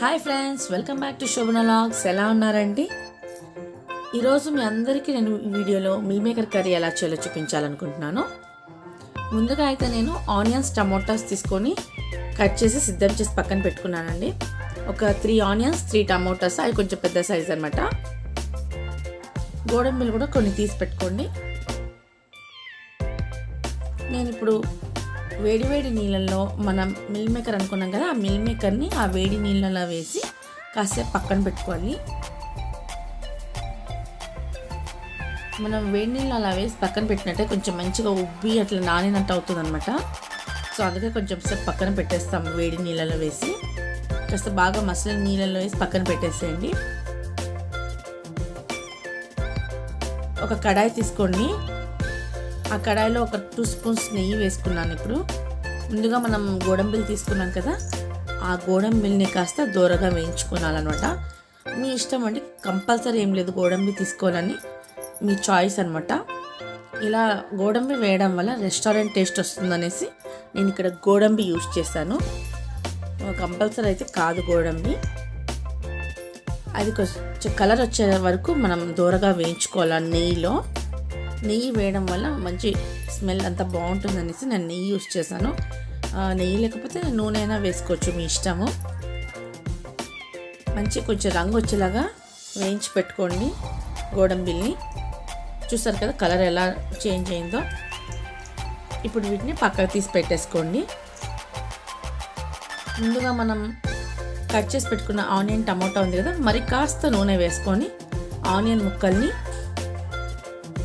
Hi friends welcome back to Shobhana logs ఎలా ఉన్నారండి? ఈరోజు మీ అందరికీ నేను ఈ వీడియోలో మిల్ మేకర్ కర్రీ ఎలా చేయాలో చూపించాలనుకుంటున్నాను. ముందుగా అయితే నేను ఆనియన్స్ టమోటాస్ తీసుకొని కట్ చేసి సిద్ధం చేసి పక్కన పెట్టుకున్నానండి. ఒక త్రీ ఆనియన్స్ త్రీ టమోటాస్ అవి కొంచెం పెద్ద సైజ్ అనమాట గోడంబిలు కూడా కొన్ని తీసి పెట్టుకోండి. నేను ఇప్పుడు వేడి వేడి నీళ్ళల్లో మనం మిల్ మేకర్ అనుకున్నాం కదా ఆ మిల్ మేకర్ని ఆ వేడి నీళ్ళలో వేసి కాసేపు పక్కన పెట్టుకోవాలి. మనం వేడి నీళ్ళు అలా వేసి పక్కన పెట్టినట్టే కొంచెం మంచిగా ఉబ్బి అట్లా నానినట్టు అవుతుంది అనమాట సో అందుకే కొంచెం సేపు పక్కన పెట్టేస్తాం వేడి నీళ్ళలో వేసి. కాస్త బాగా మసలి నీళ్ళలో వేసి పక్కన పెట్టేసేయండి. ఒక కడాయి తీసుకోండి. ఆ కడాయిలో ఒక టూ స్పూన్స్ నెయ్యి వేసుకున్నాను ఇప్పుడు. ముందుగా మనం గోడంబిల్ తీసుకున్నాం కదా ఆ గోడంబిల్ని కాస్త దూరగా వేయించుకోవాలన్నమాట. మీ ఇష్టం అండి కంపల్సరీ ఏం లేదు గోడంబి తీసుకోవాలని మీ చాయిస్ అనమాట ఇలా గోడంబి వేయడం వల్ల రెస్టారెంట్ టేస్ట్ వస్తుందనేసి నేను ఇక్కడ గోడంబి యూజ్ చేశాను. కంపల్సరీ అయితే కాదు గోడంబి అది కొంచెం కలర్ వచ్చే వరకు మనం దూరగా వేయించుకోవాలి నెయ్యిలో. నెయ్యి వేయడం వల్ల మంచి స్మెల్ అంతా బాగుంటుంది అనేసి నేను నెయ్యి యూస్ చేశాను. నెయ్యి లేకపోతే నూనె అయినా వేసుకోవచ్చు మీ ఇష్టము. మంచి కొంచెం రంగు వచ్చేలాగా వేయించి పెట్టుకోండి గోడంబిల్ని. చూసారు కదా కలర్ ఎలా చేంజ్ అయిందో? ఇప్పుడు వీటిని పక్కకు తీసి పెట్టేసుకోండి. ముందుగా మనం కట్ చేసి పెట్టుకున్న ఆనియన్ టమాటా ఉంది కదా మరి కాస్త నూనె వేసుకొని ఆనియన్ ముక్కల్ని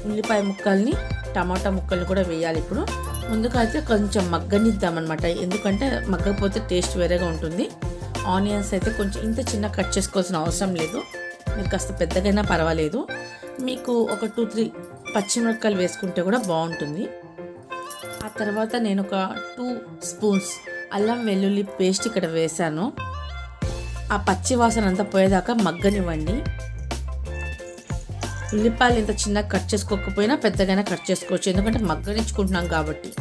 ఉల్లిపాయ ముక్కల్ని టమాటా ముక్కల్ని కూడా వేయాలి ఇప్పుడు. ముందుగా అయితే కొంచెం మగ్గనిద్దామన్నమాట. ఎందుకంటే మగ్గకపోతే టేస్ట్ వేరేగా ఉంటుంది. ఆనియన్స్ అయితే కొంచెం ఇంత చిన్న కట్ చేసుకోవాల్సిన అవసరం లేదు. మీరు కాస్త పెద్దగైనా పర్వాలేదు. మీకు ఒక టూ త్రీ పచ్చిమిరపకాయలు వేసుకుంటే కూడా బాగుంటుంది. ఆ తర్వాత నేను ఒక టూ స్పూన్స్ అల్లం వెల్లుల్లి పేస్ట్ ఇక్కడ వేశాను. ఆ పచ్చి వాసన అంతా పోయేదాకా మగ్గనివ్వండి. ఉల్లిపాయలు ఇంత చిన్నగా కట్ చేసుకోకపోయినా పెద్దగానే కట్ చేసుకోవచ్చు. ఎందుకంటే మగ్గనించుకుంటున్నాం కాబట్టి.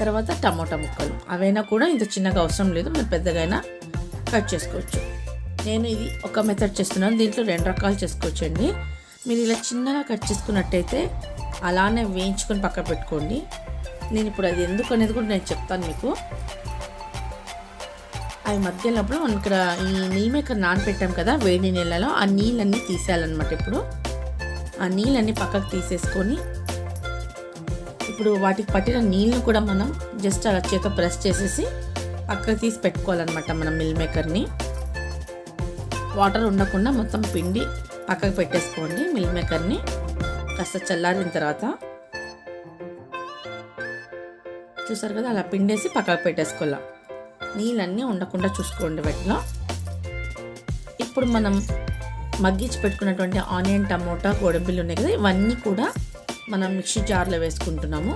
తర్వాత టమోటా ముక్కలు. అవైనా కూడా ఇంత చిన్నగా అవసరం లేదు. మీరు పెద్దగైనా కట్ చేసుకోవచ్చు. నేను ఇది ఒక మెథడ్ చేస్తున్నాను. దీంట్లో రెండు రకాలు చేసుకోవచ్చు అండి. మీరు ఇలా చిన్నగా కట్ చేసుకున్నట్టయితే అలానే వేయించుకొని పక్క పెట్టుకోండి. నేను ఇప్పుడు అది ఎందుకు అనేది కూడా నేను చెప్తాను మీకు. అవి మధ్యలోప్పుడు ఇక్కడ ఈ నీళ్ళు ఇక్కడ నానపెట్టాం కదా వేడి నీళ్ళలో ఆ నీళ్ళన్నీ తీసేయాలన్నమాట ఇప్పుడు. ఆ నీళ్ళన్నీ పక్కకు తీసేసుకొని ఇప్పుడు వాటికి పట్టిన నీళ్ళను కూడా మనం జస్ట్ అలా చేత ప్రెస్ చేసేసి పక్కకు తీసి పెట్టుకోవాలన్నమాట మనం మిల్ మేకర్ని. వాటర్ ఉండకుండా మొత్తం పిండి పక్కకు పెట్టేసుకోండి మిల్ మేకర్ని. కాస్త చల్లారిన తర్వాత చూసారు కదా అలా పిండేసి పక్కకు పెట్టేసుకోవాలి. నీళ్ళన్నీ ఉండకుండా చూసుకోండి వాటిలో. ఇప్పుడు మనం మగ్గించి పెట్టుకున్నటువంటి ఆనియన్ టమోటా గోడంబిల్లు ఉన్నాయి కదా ఇవన్నీ కూడా మనం మిక్సీ జార్లో వేసుకుంటున్నాము.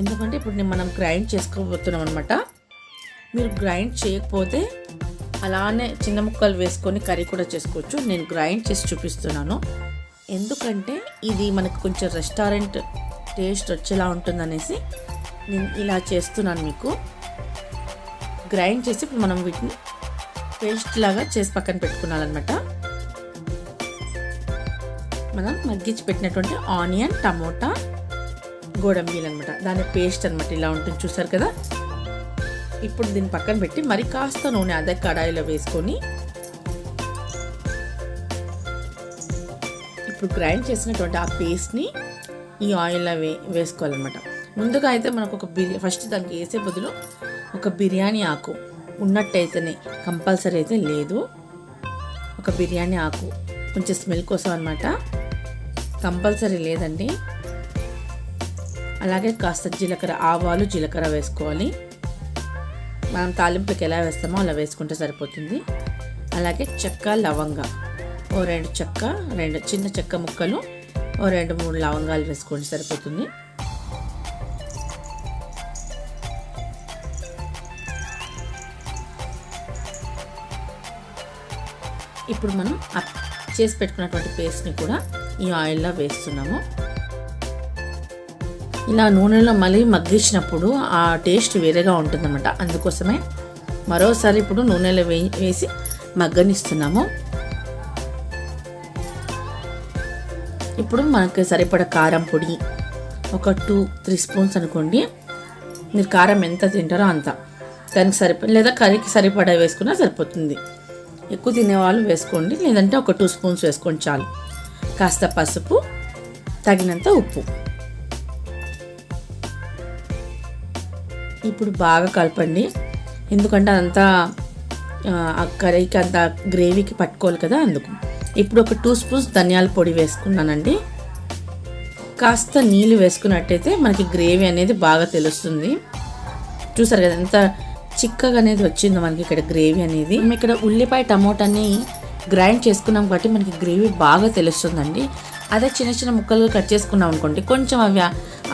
ఎందుకంటే ఇప్పుడు మనం గ్రైండ్ చేసుకోబోతున్నాం అనమాట మీరు గ్రైండ్ చేయకపోతే అలానే చిన్న ముక్కలు వేసుకొని కర్రీ కూడా చేసుకోవచ్చు. నేను గ్రైండ్ చేసి చూపిస్తున్నాను. ఎందుకంటే ఇది మనకు కొంచెం రెస్టారెంట్ టేస్ట్ వచ్చేలా ఉంటుందనేసి నేను ఇలా చేస్తున్నాను మీకు. గ్రైండ్ చేసి ఇప్పుడు మనం వీటిని పేస్ట్ లాగా చేసి పక్కన పెట్టుకున్నాలన్నమాట మనం మగ్గించి పెట్టినటువంటి ఆనియన్ టమోటా గోడంబీలు అనమాట దాని పేస్ట్ అనమాట ఇలా ఉంటుంది చూసారు కదా? ఇప్పుడు దీన్ని పక్కన పెట్టి మరి కాస్త నూనె అదే కడాయిలో వేసుకొని ఇప్పుడు గ్రైండ్ చేసినటువంటి ఆ పేస్ట్ని ఈ ఆయిల్లో వే వేసుకోవాలన్నమాట. ముందుగా అయితే మనకు ఒక బిర్యానీ ఫస్ట్ దానికి వేసే బదులు ఒక బిర్యానీ ఆకు ఉన్నట్టయితేనే కంపల్సరీ అయితే లేదు. ఒక బిర్యానీ ఆకు కొంచెం స్మెల్ కోసం అనమాట కంపల్సరీ లేదండి. అలాగే కాస్త జీలకర్ర ఆవాలు జీలకర్ర వేసుకోవాలి. మనం తాలింపుకి ఎలా వేస్తామో అలా వేసుకుంటే సరిపోతుంది. అలాగే చెక్క లవంగ. ఓ రెండు చెక్క రెండు చిన్న చెక్క ముక్కలు ఓ రెండు మూడు లవంగాలు వేసుకోండి సరిపోతుంది. ఇప్పుడు మనం చేసి పెట్టుకున్నటువంటి పేస్ట్ని కూడా ఈ ఆయిల్లో వేస్తున్నాము. ఇలా నూనెలో మళ్ళీ మగ్గించినప్పుడు ఆ టేస్ట్ వేరేగా ఉంటుందన్నమాట. అందుకోసమే మరోసారి ఇప్పుడు నూనెలో వే వేసి మగ్గనిస్తున్నాము. ఇప్పుడు మనకి సరిపడ కారం పొడి ఒక టూ త్రీ స్పూన్స్ అనుకోండి. మీరు కారం ఎంత తింటారో అంత. దానికి సరిపడ లేదా కర్రీకి సరిపడా వేసుకున్నా సరిపోతుంది. ఎక్కువ తినేవాళ్ళు వేసుకోండి లేదంటే ఒక టూ స్పూన్స్ వేసుకోండి చాలు. కాస్త పసుపు తగినంత ఉప్పు. ఇప్పుడు బాగా కలపండి. ఎందుకంటే అదంతా ఆ, కర్రీకి అంత గ్రేవీకి పట్టుకోవాలి కదా అందుకు. ఇప్పుడు ఒక టూ స్పూన్స్ ధనియాల పొడి వేసుకున్నానండి. కాస్త నీళ్ళు వేసుకున్నట్టయితే మనకి గ్రేవీ అనేది బాగా తెలుస్తుంది. చూసారు కదా ఎంత చిక్కగా అనేది వచ్చిందో మనకి ఇక్కడ గ్రేవీ అనేది. మేము ఇక్కడ ఉల్లిపాయ టమోటాని గ్రైండ్ చేసుకున్నాం కాబట్టి మనకి గ్రేవీ బాగా తెలుస్తుందండి. అదే చిన్న చిన్న ముక్కలుగా కట్ చేసుకున్నాం అనుకోండి కొంచెం అవి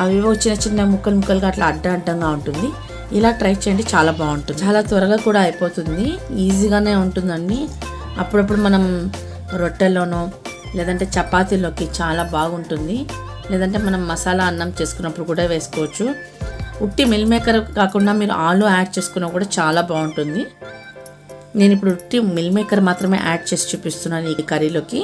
అవివో చిన్న చిన్న ముక్కలు ముక్కలుగా అట్లా అడ్డ అడ్డంగా ఉంటుంది. ఇలా ట్రై చేయండి చాలా బాగుంటుంది. చాలా త్వరగా కూడా అయిపోతుంది ఈజీగానే ఉంటుందండి. అప్పుడప్పుడు మనం రొట్టెల్లోనో లేదంటే చపాతీలోకి చాలా బాగుంటుంది. లేదంటే మనం మసాలా అన్నం చేసుకున్నప్పుడు కూడా వేసుకోవచ్చు. ఉట్టి మిల్ మేకర్ కాకుండా మీరు ఆలు యాడ్ చేసుకున్నా కూడా చాలా బాగుంటుంది. నేను ఇప్పుడు ఉట్టి మిల్ మేకర్ మాత్రమే యాడ్ చేసి చూపిస్తున్నాను ఈ కర్రీలోకి.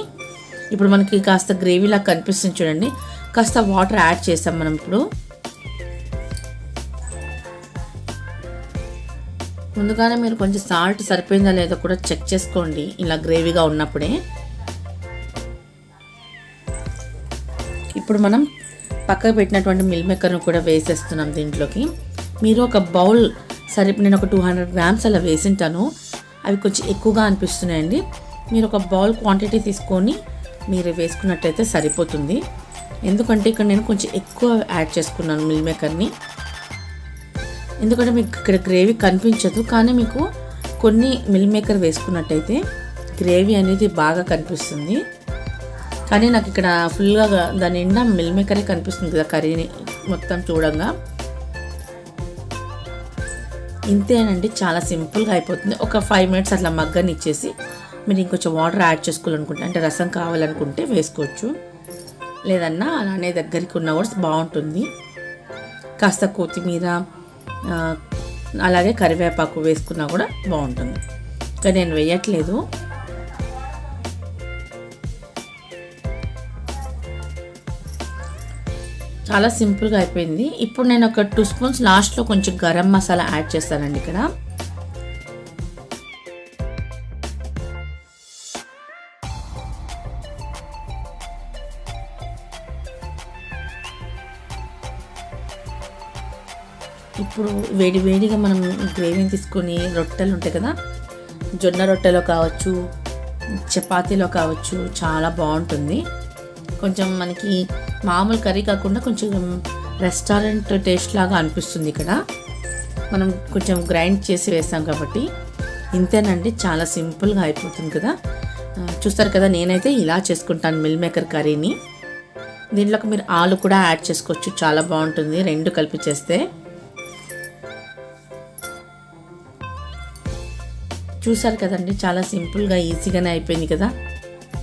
ఇప్పుడు మనకి కాస్త గ్రేవీలా కనిపిస్తుంది చూడండి. కాస్త వాటర్ యాడ్ చేసాం మనం ఇప్పుడు. ముందుగానే మీరు కొంచెం సాల్ట్ సరిపోయిందా లేదో కూడా చెక్ చేసుకోండి. ఇలా గ్రేవీగా ఉన్నప్పుడే. ఇప్పుడు మనం పక్కకు పెట్టినటువంటి మిల్ మేకర్ను కూడా వేసేస్తున్నాం దీంట్లోకి. మీరు ఒక బౌల్ సరి నేను ఒక టూ హండ్రెడ్ గ్రామ్స్ అలా వేసింటాను. అవి కొంచెం ఎక్కువగా అనిపిస్తున్నాయండి. మీరు ఒక బౌల్ క్వాంటిటీ తీసుకొని మీరు వేసుకున్నట్టయితే సరిపోతుంది. ఎందుకంటే ఇక్కడ నేను కొంచెం ఎక్కువ యాడ్ చేసుకున్నాను మిల్ మేకర్ని ఎందుకంటే మీకు ఇక్కడ గ్రేవీ కనిపించదు కానీ మీకు కొన్ని మిల్ మేకర్ వేసుకున్నట్టయితే గ్రేవీ అనేది బాగా కనిపిస్తుంది. కానీ నాకు ఇక్కడ ఫుల్గా దాని నిండా మిల్ మేకరే కనిపిస్తుంది కదా కర్రీని మొత్తం చూడంగా. ఇంతేనండి చాలా సింపుల్గా అయిపోతుంది. ఒక ఫైవ్ మినిట్స్ అట్లా మగ్గని ఇచ్చేసి మీరు ఇంకొంచెం వాటర్ యాడ్ చేసుకోవాలనుకుంటే అంటే రసం కావాలనుకుంటే వేసుకోవచ్చు. లేదన్నా అలానే దగ్గరికి ఉన్న కూడా బాగుంటుంది. కాస్త కొత్తిమీర అలాగే కరివేపాకు వేసుకున్నా కూడా బాగుంటుంది. కానీ నేను వేయట్లేదు. చాలా సింపుల్గా అయిపోయింది. ఇప్పుడు నేను ఒక టూ స్పూన్స్ లాస్ట్లో కొంచెం గరం మసాలా యాడ్ చేస్తానండి ఇక్కడ. ఇప్పుడు వేడి వేడిగా మనం గ్రేవీని తీసుకొని రొట్టెలు ఉంటాయి కదా జొన్న రొట్టెలో కావచ్చు చపాతీలో కావచ్చు చాలా బాగుంటుంది. కొంచెం మనకి మామూలు కర్రీ కాకుండా కొంచెం రెస్టారెంట్ టేస్ట్ లాగా అనిపిస్తుంది ఇక్కడ. మనం కొంచెం గ్రైండ్ చేసి వేస్తాం కాబట్టి ఇంతేనండి చాలా సింపుల్గా అయిపోతుంది కదా. చూస్తారు కదా నేనైతే ఇలా చేసుకుంటాను మిల్ మేకర్ కర్రీని. దీంట్లోకి మీరు ఆలు కూడా యాడ్ చేసుకోవచ్చు చాలా బాగుంటుంది రెండు కలిపి చేస్తే. చూసారు కదండి చాలా సింపుల్గా ఈజీగానే అయిపోయింది కదా.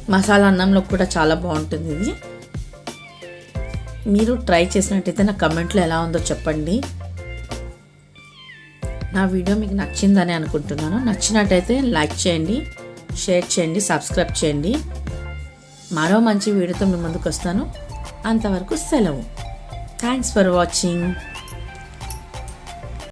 మసాలా అన్నంలో కూడా చాలా బాగుంటుంది ఇది. మీరు ట్రై చేసినట్టయితే నా కమెంట్లో ఎలా ఉందో చెప్పండి. నా వీడియో మీకు నచ్చిందని అనుకుంటున్నాను. నచ్చినట్టయితే లైక్ చేయండి షేర్ చేయండి సబ్స్క్రైబ్ చేయండి. మరో మంచి వీడియోతో మీ ముందుకు వస్తాను. అంతవరకు సెలవు. Thanks for watching